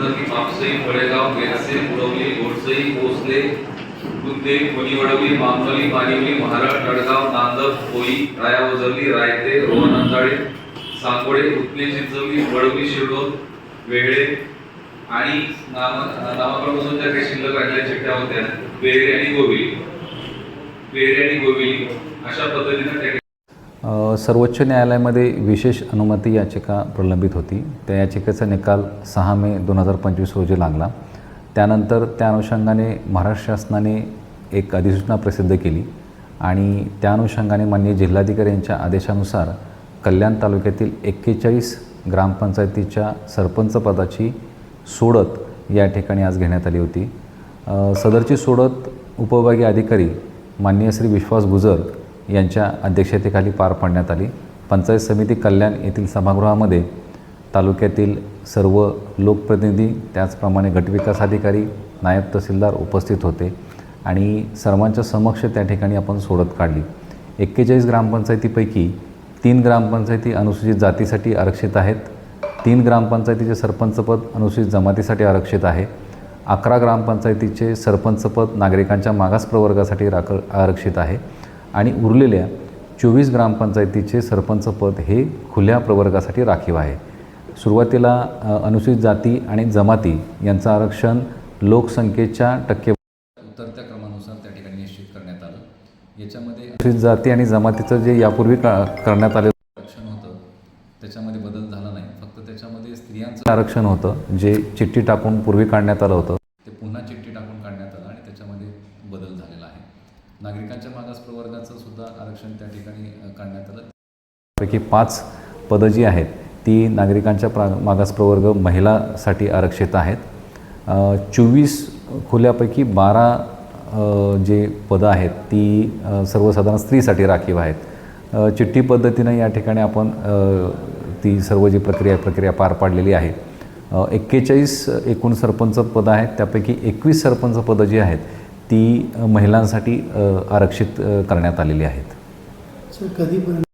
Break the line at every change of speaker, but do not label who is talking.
धर्मांजली पापसई फळेगाव बेरसे पुरवली गोडसई कोसले गुद्दे कोणीवडवली मामनली मानिवली महाराळ तडगाव नांदर पोई रायावजरली रायते रोहन अंधाळे सांगोळे उतने चिंचवली वडवी शिरडोन वेगळे आणि नाम नामाप्रमाणे ज्या काही शिल्लक राहिलेल्या चिठ्ठ्या होत्या. वेगळे आणि गोविली. वेगळे आणि गोविली. अशा पद्धतीनं त्या
सर्वोच्च न्यायालयामध्ये विशेष अनुमती याचिका प्रलंबित होती. त्या याचिकेचा निकाल सहा मे दोन हजार पंचवीस रोजी लागला. त्यानंतर त्या अनुषंगाने महाराष्ट्र शासनाने एक अधिसूचना प्रसिद्ध केली आणि त्या अनुषंगाने माननीय जिल्हाधिकारी यांच्या आदेशानुसार कल्याण तालुक्यातील एक्केचाळीस ग्रामपंचायतीच्या सरपंच पदाची सोडत या ठिकाणी आज घेण्यात आली होती. सदरची सोडत उपविभागीय अधिकारी माननीय श्री विश्वास गुजर यांच्या अध्यक्षतेखाली पार पाडण्यात आली. पंचायत समिती कल्याण येथील सभागृहामध्ये तालुक्यातील सर्व लोकप्रतिनिधी त्याचप्रमाणे गटविकास अधिकारी नायब तहसीलदार उपस्थित होते आणि सर्वांच्या समक्ष त्या ठिकाणी आपण सोडत काढली. एक्केचाळीस ग्रामपंचायतीपैकी तीन ग्रामपंचायती अनुसूचित जातीसाठी आरक्षित आहेत. तीन ग्रामपंचायतीचे सरपंचपद अनुसूचित जमातीसाठी आरक्षित आहे. अकरा ग्रामपंचायतीचे सरपंचपद नागरिकांच्या मागास प्रवर्गासाठी राख आरक्षित आहे. आणि उरलेल्या चोवीस ग्रामपंचायतीचे सरपंचपद हे खुल्या प्रवर्गासाठी राखीव आहे. सुरुवातीला अनुसूचित जाती आणि जमाती यांचं आरक्षण लोकसंख्येच्या टक्के उतरत्या क्रमानुसार त्या ठिकाणी निश्चित करण्यात आलं. याच्यामध्ये अनुसूचित जाती आणि जमातीचं जे यापूर्वी करण्यात आलेलं आरक्षण होतं. त्याच्यामध्ये बदल झाला नाही. फक्त त्याच्यामध्ये स्त्रियांचं आरक्षण होतं जे चिठ्ठी टाकून पूर्वी काढण्यात आलं होतं. ते पुन्हा चिठ्ठी टाकून काढण्यात आलं आणि त्याच्यामध्ये बदल झालेला आहे. नागरिकांच्या मागास प्रवर्गाचं सुद्धा आरक्षण त्या ठिकाणी काढण्यात आलं. पैकी पाच पदं जी आहेत ती नागरिकांच्या प्रा मागास प्रवर्ग महिलासाठी आरक्षित आहेत. चोवीस खुल्यापैकी बारा जे पदं आहेत ती सर्वसाधारण स्त्रीसाठी राखीव आहेत. चिठ्ठी पद्धतीनं या ठिकाणी आपण ती सर्व जी प्रक्रिया प्रक्रिया पार पाडलेली आहे. एक्केचाळीस एकूण सरपंच पदं आहेत त्यापैकी एकवीस सरपंच पदं जी आहेत ती महिलांसाठी आरक्षित करण्यात आलेली आहेत.
सर कधीपर्यंत